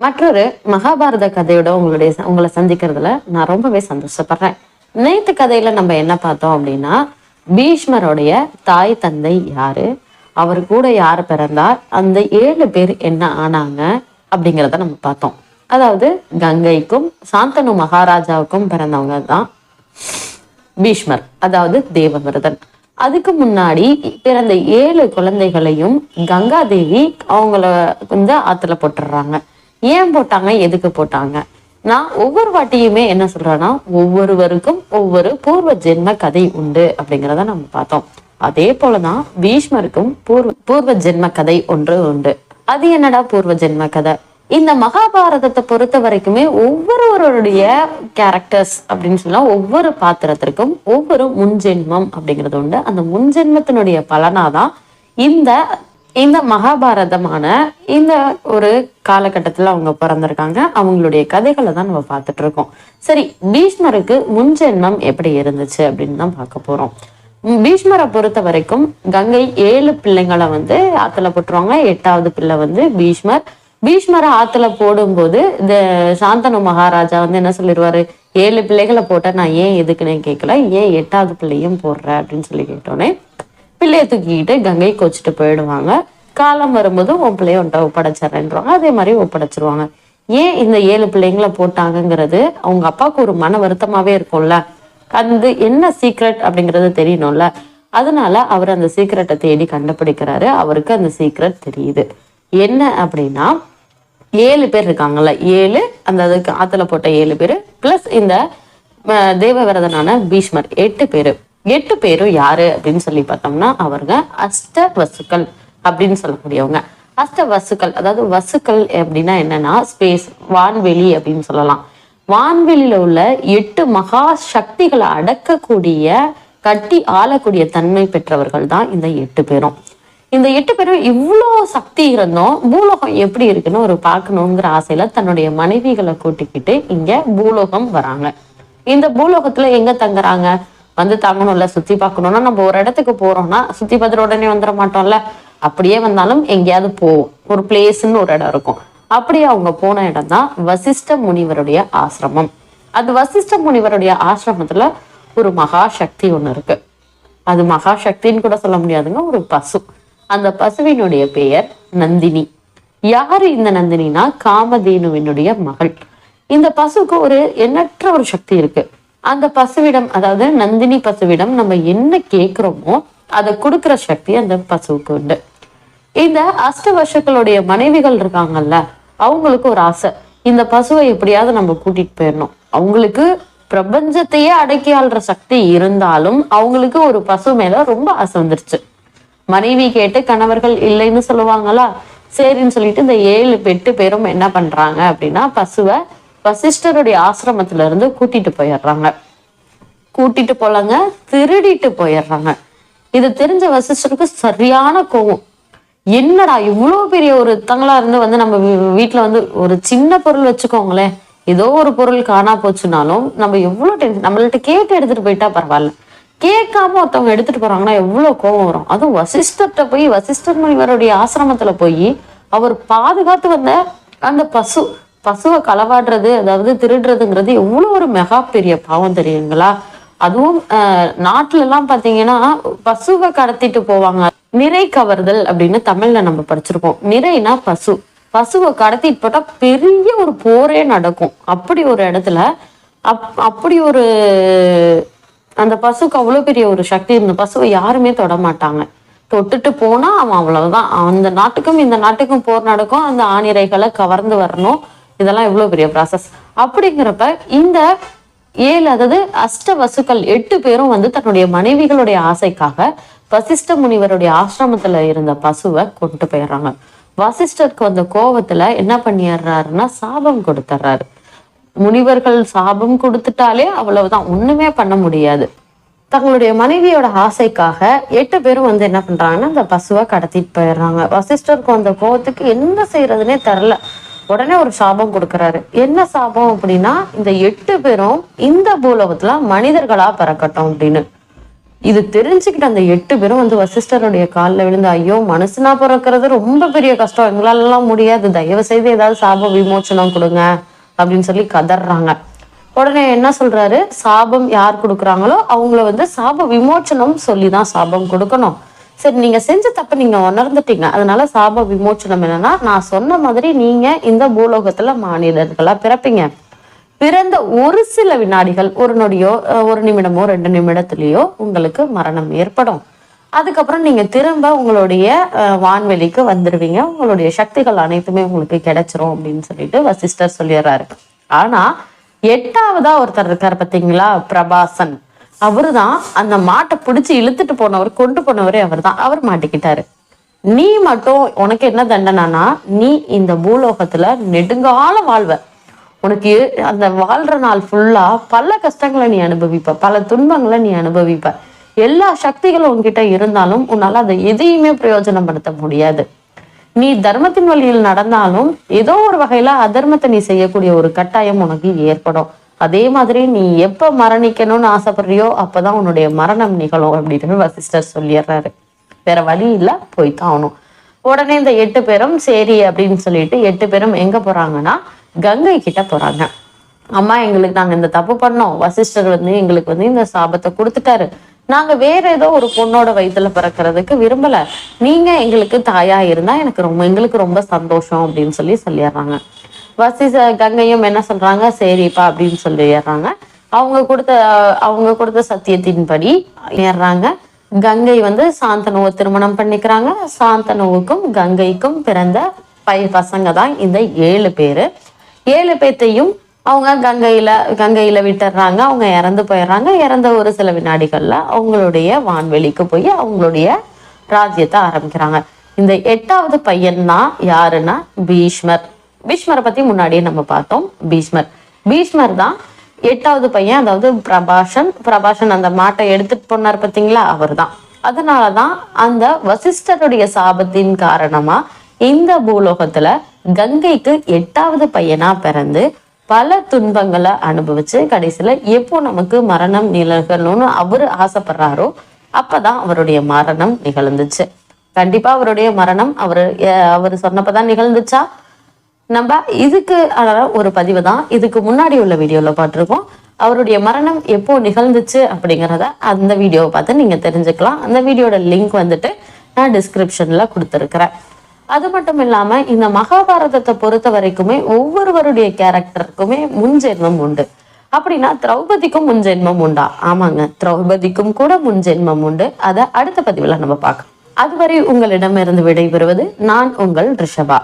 மற்றொரு மகாபாரத கதையோட உங்களுடைய உங்களை சந்திக்கிறதுல நான் ரொம்பவே சந்தோஷப்படுறேன். நேத்து கதையில நம்ம என்ன பார்த்தோம் அப்படின்னா பீஷ்மருடைய தாய் தந்தை யாரு? அவர் கூட யார் பிறந்தார்? அந்த ஏழு பேர் என்ன ஆனாங்க? அப்படிங்கிறத நம்ம பார்த்தோம். அதாவது கங்கைக்கும் சாந்தனு மகாராஜாவுக்கும் பிறந்தவங்க தான் பீஷ்மர் அதாவது தேவவிரதன். அதுக்கு முன்னாடி பிறந்த ஏழு குழந்தைகளையும் கங்கா தேவி அவங்கள வந்து ஆத்துல போட்டுடுறாங்க. ஏன் போட்டாங்க எதுக்கு போட்டாங்க? நான் ஒவ்வொரு வாட்டியுமே என்ன சொல்றேன்னா ஒவ்வொருவருக்கும் ஒவ்வொரு பூர்வ ஜென்ம கதை உண்டு அப்படிங்கிறத நம்ம பார்த்தோம். அதே போலதான் பீஷ்மருக்கும் பூர்வ பூர்வ ஜென்ம கதை ஒன்று உண்டு. அது என்னடா பூர்வ ஜென்ம கதை? இந்த மகாபாரதத்தை பொறுத்த வரைக்குமே ஒவ்வொருவருடைய கேரக்டர்ஸ் அப்படின்னு சொல்லலாம் ஒவ்வொரு பாத்திரத்திற்கும் ஒவ்வொரு முன்ஜென்மம் அப்படிங்கிறது உண்டு. அந்த முன்ஜென்மத்தினுடைய பலனாதான் இந்த இந்த மகாபாரதமான இந்த ஒரு காலகட்டத்துல அவங்க பிறந்திருக்காங்க. அவங்களுடைய கதைகளை தான் நம்ம பார்த்துட்டு இருக்கோம் சரி பீஷ்மருக்கு முன்ஜென்மம் எப்படி இருந்துச்சு அப்படின்னு தான் பார்க்க போறோம். பீஷ்மரை பொறுத்த வரைக்கும் கங்கை ஏழு பிள்ளைங்களை வந்து ஆத்துல போட்டுருவாங்க. எட்டாவது பிள்ளை வந்து பீஷ்மர். பீஷ்மரை ஆத்துல போடும்போது இந்த சாந்தனு மகாராஜா வந்து என்ன சொல்லிடுவாரு? ஏழு பிள்ளைகளை போட்டா நான் ஏன் எதுக்குன்னு கேட்கல ஏன் எட்டாவது பிள்ளையும் போடுற அப்படின்னு சொல்லி கேட்டோன்னே பிள்ளைய தூக்கிக்கிட்டு கங்கை வச்சுட்டு போயிடுவாங்க. காலம் வரும்போது உன் பிள்ளைய உன்ட்ட ஒப்படைச்சிட்றேன்றாங்க அதே மாதிரி ஒப்படைச்சிருவாங்க. ஏன் இந்த ஏழு பிள்ளைங்களை போட்டாங்கங்கிறது? அவங்க அப்பாவுக்கு ஒரு மன வருத்தமாவே இருக்கும்ல. அது என்ன சீக்ரெட் அப்படிங்கிறது தெரியணும்ல. அதனால அவர் அந்த சீக்ரெட்டை தேடி கண்டுபிடிக்கிறாரு. அவருக்கு அந்த சீக்ரெட் தெரியுது. என்ன அப்படின்னா ஏழு பேர் இருக்காங்கல்ல. ஏழு அந்த அதுக்கு ஆத்துல போட்ட ஏழு பேர் பிளஸ் இந்த தேவ தேவவிரதனான பீஷ்மர் எட்டு பேரு. எட்டு பேரும் யாரு அப்படின்னு சொல்லி பார்த்தோம்னா அவருங்க அஷ்ட வசுக்கள் அப்படின்னு சொல்லக்கூடியவங்க. அஷ்ட வசுக்கள் அதாவது வசுக்கள் அப்படின்னா என்னன்னா ஸ்பேஸ் வான்வெளி அப்படின்னு சொல்லலாம். வான்வெளியில உள்ள எட்டு மகா சக்திகளை அடக்கக்கூடிய கட்டி ஆளக்கூடிய தன்மை பெற்றவர்கள் தான் இந்த எட்டு பேரும். இந்த எட்டு பேரும் இவ்வளோ சக்தி இருந்தும் பூலோகம் எப்படி இருக்குன்னு ஒரு பார்க்கணுங்கிற ஆசையில தன்னுடைய மனைவிகளை கூட்டிக்கிட்டு இங்க பூலோகம் வராங்க. இந்த பூலோகத்துல எங்க தங்குறாங்க? வந்து தங்கணும்ல சுத்தி பார்க்கணும்னா நம்ம ஒரு இடத்துக்கு போறோம்னா சுத்தி பார்த்துட்டு உடனே வந்துட மாட்டோம்ல. அப்படியே வந்தாலும் எங்கேயாவது போவோம். ஒரு பிளேஸ்ன்னு ஒரு இடம் இருக்கும். அப்படியே அவங்க போன இடம் தான் வசிஷ்ட முனிவருடைய ஆசிரமம். அது வசிஷ்ட முனிவருடைய ஆசிரமத்துல ஒரு மகா சக்தி ஒண்ணு இருக்கு. அது மகாசக்தின்னு கூட சொல்ல முடியாதுங்க ஒரு பசு. அந்த பசுவினுடைய பெயர் நந்தினி. யாரு இந்த நந்தினினா? காமதேனுவினுடைய மகள். இந்த பசுக்கு ஒரு எண்ணற்ற ஒரு சக்தி இருக்கு. அந்த பசுவிடம் அதாவது நந்தினி பசுவிடம் நம்ம என்ன கேட்கிறோமோ அதை கொடுக்குற சக்தி அந்த பசுவுக்கு உண்டு. இந்த அஷ்டவர்ஷக்களுடைய மனைவிகள் இருக்காங்கல்ல அவங்களுக்கு ஒரு ஆசை. இந்த பசுவை எப்படியாவது நம்ம கூட்டிட்டு போயிடணும். அவங்களுக்கு பிரபஞ்சத்தையே அடக்கி ஆள்ற சக்தி இருந்தாலும் அவங்களுக்கு ஒரு பசு மேல ரொம்ப ஆசை வந்துருச்சு. மனைவி கேட்டு கணவர்கள் இல்லைன்னு சொல்லுவாங்களா? சரின்னு சொல்லிட்டு இந்த ஏழு எட்டு பேரும் என்ன பண்றாங்க அப்படின்னா பசுவை வசிஷ்டருடைய ஆசிரமத்துல இருந்து கூட்டிட்டு போயிடுறாங்க. கூட்டிட்டு போலாங்க திருடிட்டு போயிடுறாங்க. இது தெரிஞ்ச வசிஷ்டருக்கு சரியான கோவம். என்னடா இவ்வளோ பெரிய ஒரு தங்களா இருந்து வந்து நம்ம வீ- வந்து ஒரு சின்ன பொருள் வச்சுக்கோங்களேன். ஏதோ ஒரு பொருள் காணா போச்சுனாலும் நம்ம எவ்வளவு டென்ஷன் நம்மள்ட்ட கேட்டு எடுத்துட்டு போயிட்டா பரவாயில்ல. கேட்காம ஒருத்தவங்க எடுத்துட்டு போறாங்கன்னா எவ்வளவு கோவம் வரும். அதுவும் வசிஷ்டர்கிட்ட போய் வசிஷ்டர் முனிவருடைய ஆசிரமத்துல போய் அவர் பாதுகாத்து வந்த அந்த பசு பசுவை களவாடுறது அதாவது திருடுறதுங்கிறது எவ்வளவு ஒரு மெகா பெரிய பாவம் தெரியுங்களா? அதுவும் அஹ், நாட்டுல எல்லாம் பாத்தீங்கன்னா பசுவை கடத்திட்டு போவாங்க. நிறை கவர்தல் அப்படின்னு தமிழ்ல நம்ம படிச்சிருப்போம் நிறைனா பசு. பசுவை கடத்திட்டு போட்டா பெரிய ஒரு போரே நடக்கும். அப்படி ஒரு இடத்துல அப் அப்படி ஒரு அந்த பசுக்கு அவ்வளவு பெரிய ஒரு சக்தி இருந்த பசுவை யாருமே தொட மாட்டாங்க. தொட்டுட்டு போனா அவன் அவ்வளவுதான். அந்த நாட்டுக்கும் இந்த நாட்டுக்கும் போர் நடக்கும். அந்த ஆணிரைகளை கவர்ந்து வரணும். இதெல்லாம் எவ்வளவு பெரிய ப்ராசஸ் அப்படிங்கிறப்ப இந்த ஏழு அதாவது அஷ்ட வசுக்கள் எட்டு பேரும் வந்து தன்னுடைய மனைவிகளுடைய ஆசைக்காக வசிஷ்ட முனிவருடைய ஆசிரமத்துல இருந்த பசுவை கொண்டு போயிடுறாங்க. வசிஷ்டருக்கு வந்த கோபத்துல என்ன பண்ணிடுறாருன்னா சாபம் கொடுத்துட்றாரு. முனிவர்கள் சாபம் கொடுத்துட்டாலே அவ்வளவுதான் ஒண்ணுமே பண்ண முடியாது. தங்களுடைய மனைவியோட ஆசைக்காக எட்டு பேரும் வந்து என்ன பண்றாங்கன்னா அந்த பசுவை கடத்திட்டு போயிடுறாங்க. வசிஷ்டருக்கு வந்த கோவத்துக்கு என்ன செய்யறதுன்னே தெரில உடனே ஒரு சாபம் கொடுக்கறாரு. என்ன சாபம் அப்படின்னா இந்த எட்டு பேரும் இந்த பூலோகத்துல மனிதர்களா பிறக்கட்டும் அப்படின்னு. இது தெரிஞ்சுக்கிட்ட அந்த எட்டு பேரும் வந்து வசிஷ்டருடைய காலில் விழுந்து ஐயோ மனுஷனா பிறக்கிறது ரொம்ப பெரிய கஷ்டம். எங்களாலலாம் முடியாது. தயவு செய்து ஏதாவது சாப விமோச்சனம் கொடுங்க அப்படின்னு சொல்லி கதறாங்க. உடனே என்ன சொல்றாரு? சாபம் யார் கொடுக்குறாங்களோ அவங்கள வந்து சாப விமோச்சனம் சொல்லி தான் சாபம் கொடுக்கணும். சரி நீங்க செஞ்ச தப்ப நீங்க உணர்ந்துட்டீங்க. அதனால சாப விமோச்சனம் என்னன்னா நான் சொன்ன மாதிரி நீங்க இந்த பூலோகத்துல மாநிலர்களா பிறப்பீங்க. பிறந்த ஒரு சில வினாடிகள் ஒரு நொடியோ ஒரு நிமிடமோ ரெண்டு நிமிடத்துலயோ உங்களுக்கு மரணம் ஏற்படும். அதுக்கப்புறம் நீங்க திரும்ப உங்களுடைய வான்வெளிக்கு வந்துடுவீங்க உங்களுடைய சக்திகள் அனைத்துமே உங்களுக்கு கிடைச்சிரும் அப்படின்னு சொல்லிட்டு வசிஷ்டர் சொல்லிடுறாரு. ஆனா எட்டாவதா ஒருத்தர் இருக்காரு பாத்தீங்களா? பிரபாசன். அவருதான் அந்த மாட்டை பிடிச்சி இழுத்துட்டு போனவர் கொண்டு போனவரே அவர்தான். அவர் மாட்டிக்கிட்டாரு. நீ மட்டும் உனக்கு என்ன தண்டனைனா நீ இந்த பூலோகத்துல நெடுங்கால வாழ்வ. உனக்கு அந்த வாழ்ற நாள் ஃபுல்லா பல கஷ்டங்களை நீ அனுபவிப்ப பல துன்பங்களை நீ அனுபவிப்ப. எல்லா சக்திகளும் உன்கிட்ட இருந்தாலும் உன்னால அதை எதையுமே பிரயோஜனப்படுத்த முடியாது. நீ தர்மத்தின் வழியில் நடந்தாலும் ஏதோ ஒரு வகையில அதர்மத்தை நீ செய்யக்கூடிய ஒரு கட்டாயம் உனக்கு ஏற்படும். அதே மாதிரி நீ எப்ப மரணிக்கணும்னு ஆசைப்படுறியோ அப்பதான் உன்னுடைய மரணம் நிகழும் அப்படின்னு வசிஷ்டர் சொல்லிடுறாரு. வேற வழி இல்ல போய்தான் ஆகணும். உடனே இந்த எட்டு பேரும் சரி அப்படின்னு சொல்லிட்டு எட்டு பேரும் எங்க போறாங்கன்னா கங்கை கிட்ட போறாங்க. அம்மா எங்களுக்கு நாங்க இந்த தப்பு பண்ணோம். வசிஷ்டர் வந்து எங்களுக்கு வந்து இந்த சாபத்தை கொடுத்துட்டாரு. நாங்க வேற ஏதோ ஒரு பொண்ணோட வயித்துல பிறக்கிறதுக்கு விரும்பல. நீங்க எங்களுக்கு தாயா இருந்தா எனக்கு ரொம்ப எங்களுக்கு ரொம்ப சந்தோஷம் அப்படின்னு சொல்லி சொல்லிடுறாங்க. வசிஷ கங்கையும் என்ன சொல்றாங்க? சரிப்பா அப்படின்னு சொல்லிடுறாங்க. அவங்க கொடுத்த அவங்க கொடுத்த சத்தியத்தின்படி ஏறுறாங்க. கங்கை வந்து சாந்தனுவை திருமணம் பண்ணிக்கிறாங்க. சாந்தனுவுக்கும் கங்கைக்கும் பிறந்த பை பசங்க தான் இந்த ஏழு பேரு. ஏழு பேத்தையும் அவங்க கங்கையில கங்கையில விட்டுறாங்க. அவங்க இறந்து போயிடுறாங்க. இறந்த ஒரு சில வினாடிகள்ல அவங்களுடைய வான்வெளிக்கு போய் அவங்களுடைய ராஜ்யத்தை ஆரம்பிக்கிறாங்க. இந்த எட்டாவது பையன் தான் யாருன்னா? பீஷ்மர். பீஷ்மரை பத்தி முன்னாடியே நம்ம பார்த்தோம். பீஷ்மர். பீஷ்மர் தான் எட்டாவது பையன் அதாவது பிரபாஷன். பிரபாஷன் அந்த மாட்டை எடுத்துட்டு போனார் பார்த்தீங்களா அவர் தான் அதனாலதான் அந்த வசிஷ்டருடைய சாபத்தின் காரணமா இந்த பூலோகத்துல கங்கைக்கு எட்டாவது பையனா பிறந்து பல துன்பங்களை அனுபவிச்சு கடைசியில எப்போ நமக்கு மரணம் நிகழணும்னு அவரு ஆசைப்படுறாரோ அப்பதான் அவருடைய மரணம் நிகழ்ந்துச்சு. கண்டிப்பா அவருடைய மரணம் அவரு அவர் சொன்னப்பதான் நிகழ்ந்துச்சா? நம்ம இதுக்கு ஒரு பதிவு தான். இதுக்கு முன்னாடி உள்ள வீடியோல பார்த்துருக்கோம் அவருடைய மரணம் எப்போ நிகழ்ந்துச்சு அப்படிங்கிறத அந்த வீடியோவை பார்த்து நீங்க தெரிஞ்சுக்கலாம். அந்த வீடியோட லிங்க் வந்துட்டு நான் டிஸ்கிரிப்ஷன்ல கொடுத்துருக்கிறேன். அது மட்டும் இல்லாம இந்த மகாபாரதத்தை பொறுத்த வரைக்குமே ஒவ்வொருவருடைய கேரக்டருக்குமே முன்ஜென்மம் உண்டு. அப்படின்னா திரௌபதிக்கும் முன்ஜென்மம் உண்டா? ஆமாங்க. திரௌபதிக்கும் கூட முன்ஜென்மம் உண்டு. அதை அடுத்த பதிவுல நம்ம பார்க்கலாம். அதுவரை உங்களிடமிருந்து விடைபெறுவது நான் உங்கள் ரிஷபா.